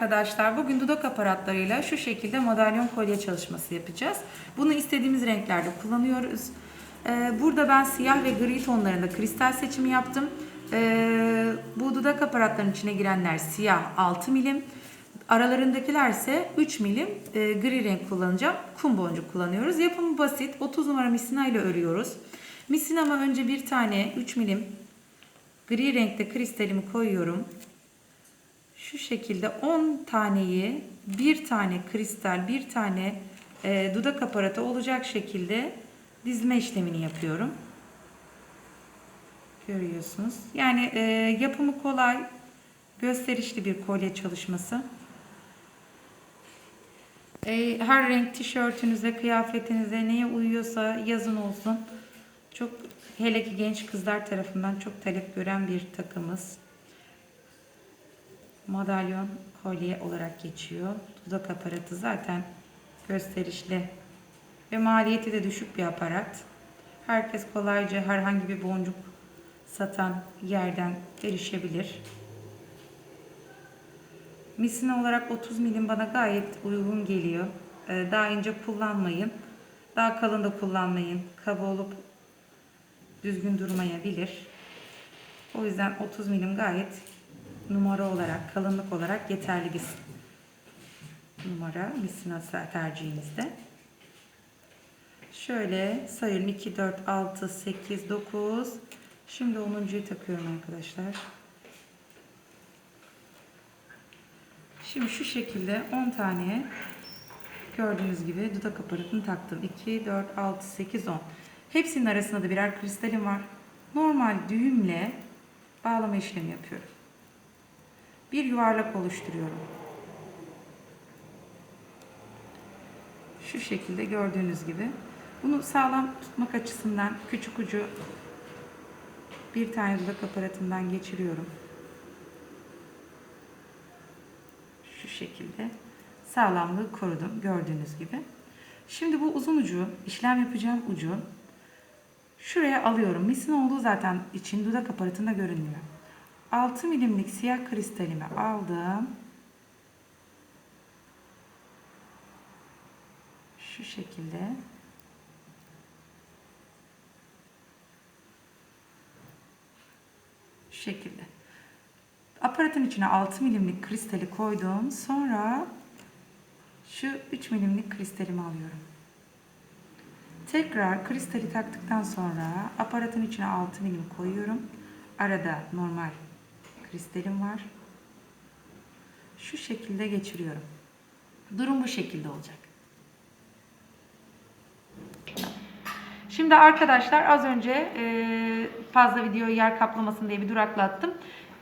arkadaşlar. Bugün dudak aparatlarıyla şu şekilde madalyon kolye çalışması yapacağız. Bunu istediğimiz renklerde kullanıyoruz. Ee, burada ben siyah ve gri tonlarında kristal seçimi yaptım. Ee, bu dudak aparatlarının içine girenler siyah 6 milim. Aralarındakiler ise 3 milim e, gri renk kullanacağım. Kum boncuk kullanıyoruz. Yapımı basit. 30 numara misina ile örüyoruz. Misinama önce bir tane 3 milim gri renkte kristalimi koyuyorum. Şu şekilde 10 taneyi bir tane kristal, bir tane e, dudak aparatı olacak şekilde dizme işlemini yapıyorum. Görüyorsunuz. Yani e, yapımı kolay, gösterişli bir kolye çalışması. E, her renk tişörtünüze, kıyafetinize neye uyuyorsa yazın olsun. Çok hele ki genç kızlar tarafından çok talep gören bir takımız madalyon kolye olarak geçiyor. Dudak aparatı zaten gösterişli ve maliyeti de düşük bir aparat. Herkes kolayca herhangi bir boncuk satan yerden erişebilir. Misina olarak 30 milim bana gayet uygun geliyor. Ee, Daha ince kullanmayın. Daha kalın da kullanmayın. Kaba olup düzgün durmayabilir. O yüzden 30 milim gayet numara olarak, kalınlık olarak yeterli bir numara misina tercihinizde. Şöyle sayıyorum 2, 4, 6, 8, 9. Şimdi 10.yu takıyorum arkadaşlar. Şimdi şu şekilde 10 tane gördüğünüz gibi dudak aparatını taktım. 2, 4, 6, 8, 10. Hepsinin arasında da birer kristalim var. Normal düğümle bağlama işlemi yapıyorum. Bir yuvarlak oluşturuyorum. Şu şekilde gördüğünüz gibi. Bunu sağlam tutmak açısından küçük ucu bir tane dudak aparatından geçiriyorum. Şu şekilde sağlamlığı korudum gördüğünüz gibi. Şimdi bu uzun ucu, işlem yapacağım ucu şuraya alıyorum. Misin olduğu zaten için dudak aparatında görünmüyor. 6 milimlik siyah kristalimi aldım. Şu şekilde. Şu şekilde. Aparatın içine 6 milimlik kristali koydum. Sonra şu 3 milimlik kristalimi alıyorum. Tekrar kristali taktıktan sonra aparatın içine 6 milim koyuyorum. Arada normal kristalim var. Şu şekilde geçiriyorum. Durum bu şekilde olacak. Şimdi arkadaşlar az önce e, fazla videoyu yer kaplamasın diye bir duraklattım.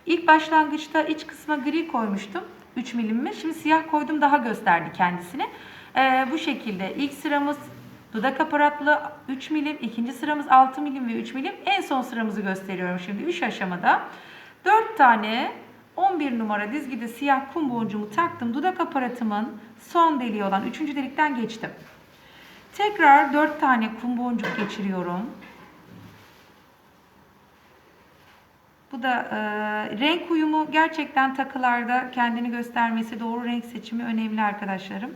İlk başlangıçta iç kısma gri koymuştum. 3 milimimi. Şimdi siyah koydum daha gösterdi kendisini. E, bu şekilde ilk sıramız dudak aparatlı 3 milim. ikinci sıramız 6 milim ve 3 milim. En son sıramızı gösteriyorum şimdi 3 aşamada. 4 tane 11 numara dizgide siyah kum boncuğumu taktım. Dudak aparatımın son deliği olan 3. delikten geçtim. Tekrar 4 tane kum boncuk geçiriyorum. Bu da e, renk uyumu gerçekten takılarda kendini göstermesi, doğru renk seçimi önemli arkadaşlarım.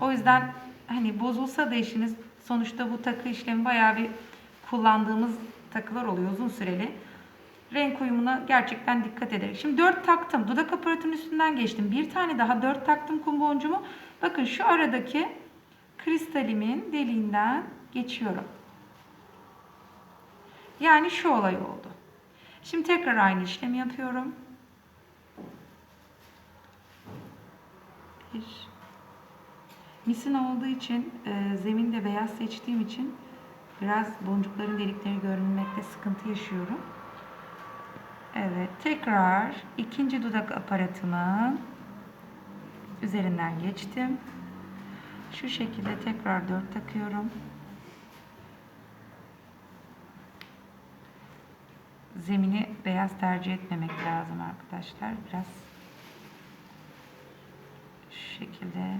O yüzden hani bozulsa da işiniz sonuçta bu takı işlemi bayağı bir kullandığımız takılar oluyor uzun süreli. Renk uyumuna gerçekten dikkat ederek. Şimdi 4 taktım. Dudak aparatının üstünden geçtim. Bir tane daha 4 taktım kum boncuğumu. Bakın şu aradaki kristalimin deliğinden geçiyorum. Yani şu olay oldu. Şimdi tekrar aynı işlemi yapıyorum. Bir. Misin olduğu için e, zeminde beyaz seçtiğim için biraz boncukların delikleri görünmekte sıkıntı yaşıyorum. Evet, tekrar ikinci dudak aparatımın üzerinden geçtim. Şu şekilde tekrar 4 takıyorum. Zemini beyaz tercih etmemek lazım arkadaşlar. Biraz şu şekilde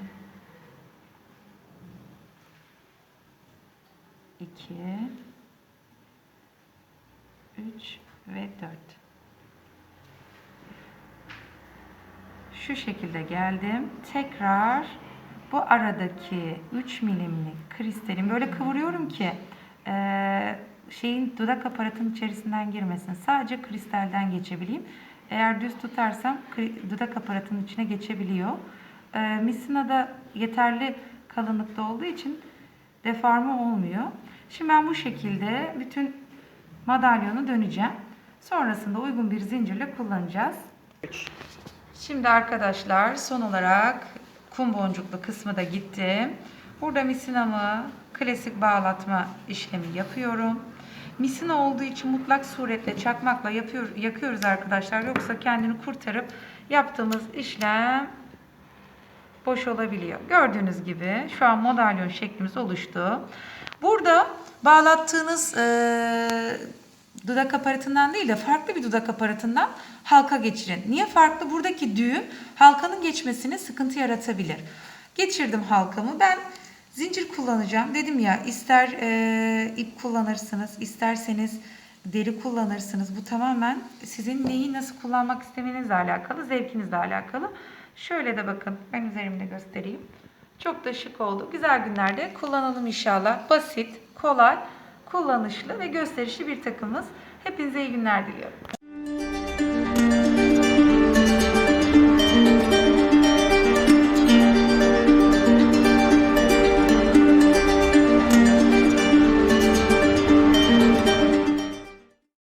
2 3 ve 4 Şu şekilde geldim. Tekrar bu aradaki 3 milimlik kristalin böyle kıvırıyorum ki eee, şeyin dudak aparatının içerisinden girmesin. Sadece kristalden geçebileyim. Eğer düz tutarsam dudak aparatının içine geçebiliyor. Eee misina da yeterli kalınlıkta olduğu için deforme olmuyor. Şimdi ben bu şekilde bütün madalyonu döneceğim. Sonrasında uygun bir zincirle kullanacağız. Şimdi arkadaşlar son olarak kum boncuklu kısmı da gitti. Burada misinamı klasik bağlatma işlemi yapıyorum. Misina olduğu için mutlak suretle çakmakla yapıyor, yakıyoruz arkadaşlar. Yoksa kendini kurtarıp yaptığımız işlem boş olabiliyor. Gördüğünüz gibi şu an modalyon şeklimiz oluştu. Burada bağlattığınız eee, dudak aparatından değil de farklı bir dudak aparatından halka geçirin. Niye farklı? Buradaki düğüm halkanın geçmesine sıkıntı yaratabilir. Geçirdim halkamı. Ben zincir kullanacağım. Dedim ya ister eee, ip kullanırsınız, isterseniz deri kullanırsınız. Bu tamamen sizin neyi nasıl kullanmak istemenizle alakalı, zevkinizle alakalı. Şöyle de bakın ben üzerimde göstereyim. Çok da şık oldu. Güzel günlerde kullanalım inşallah. Basit, kolay, kullanışlı ve gösterişli bir takımız. Hepinize iyi günler diliyorum.